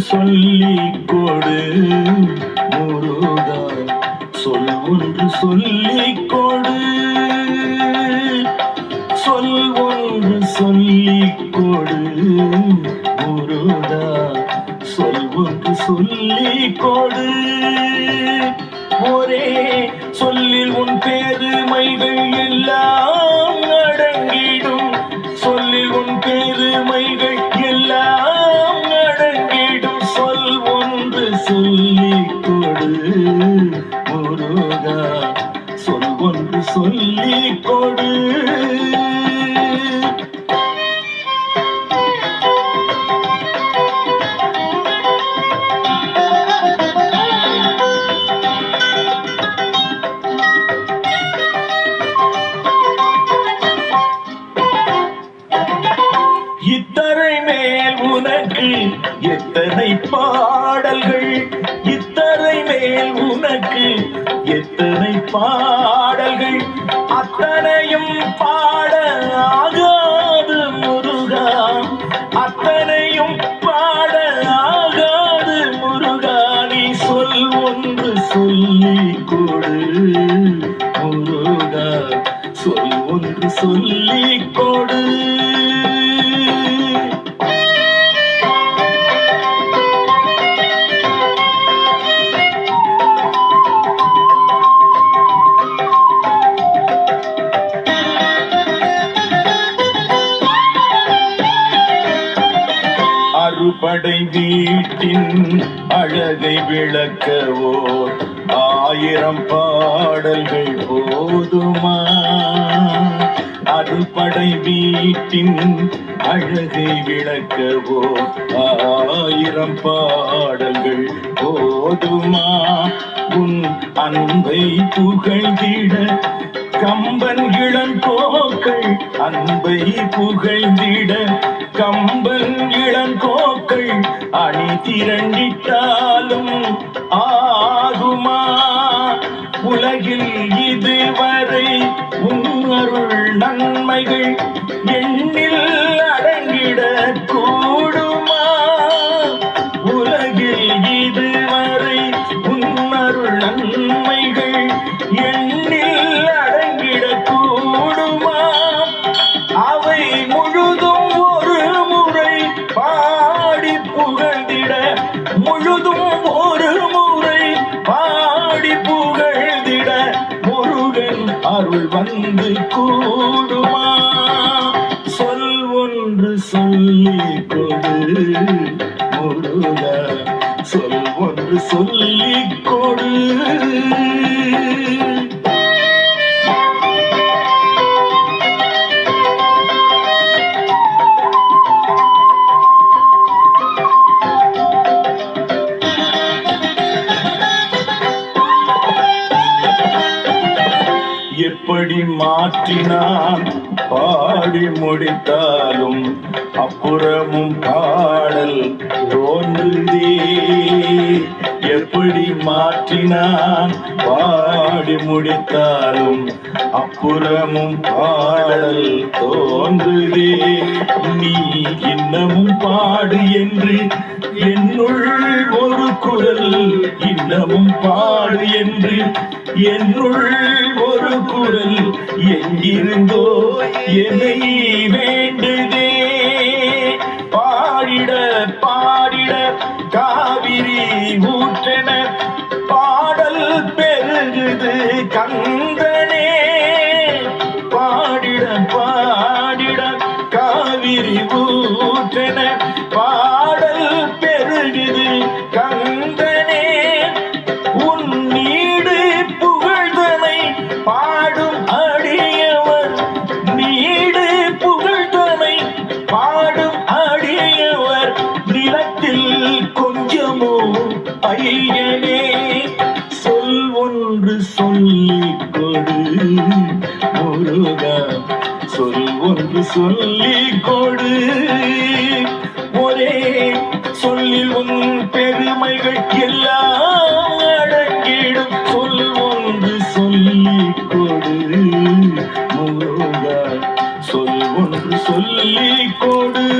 சொல்லி கொடு முருகா சொல் ஒன்று சொல்லி கொடு சொல் ஒன்று சொல்லி கொடு முருகா சொல் ஒன்று சொல்லி கொடு ஒரே சொல்லில் உன் பெருமைகள் எல்லாம் பாடல்கள் இத்தனை மேல் உனக்கு எத்தனை பாடல்கள் அத்தனையும் பாட ஆகாது முருகா. அத்தனையும் பாட ஆகாது முருகா. நீ சொல் ஒன்று சொல்லி கொடு முருகா. சொல் ஒன்று சொல்லி கொடு. அறுபடை வீட்டின் அழகை விளக்கவோ? ஆயிரம் பாடல்கள் போதுமா? அறுபடை வீட்டின் அழகை விளக்கவோ? ஆயிரம் பாடல்கள் போதுமா? உன் அன்பை புகழ்ந்திட கம்பன் இளங்கோக்கள் அன்பை புகழ்ந்திட கம்பன் இளங்கோக்கள் அணி திரண்டிட்டாலும் ஆகுமா? உலகில் இதுவரை உன்னருள் நன்மைகள் எண்ணில் அருள் வந்து கூடுமா? சொல் ஒன்று சொல்லிக் கொடு முருக. சொல் ஒன்று சொல்லிக் கொடு. எப்படி மாற்றினான் பாடி முடித்தாலும் அப்புறமும் பாடல் தோன்றுதே எப்படி மாற்றினான் பாடி முடித்தாலும் அப்புறமும் பாடல் தோன்றுதே. என்னுள் ஒரு குரல் எங்கிருந்தோ எதை வேண்டுதே. பாடிட பாடிட காவிரி ஊற்றென பாடல் பெருகுது கந்தனே. பாடிட பாடிட காவிரி ஊற்றென பாடும் அடியவன் நீடு புகழ்தனை பாடும் அடியவர் நிலத்தில் கொஞ்சமோ ஐயனே சொல் ஒன்று சொல்லிக் கொடு. முருகா சொல் ஒன்று சொல்லிக் கொடு. முருகா சொல் ஒன்று சொல்லி கொடு.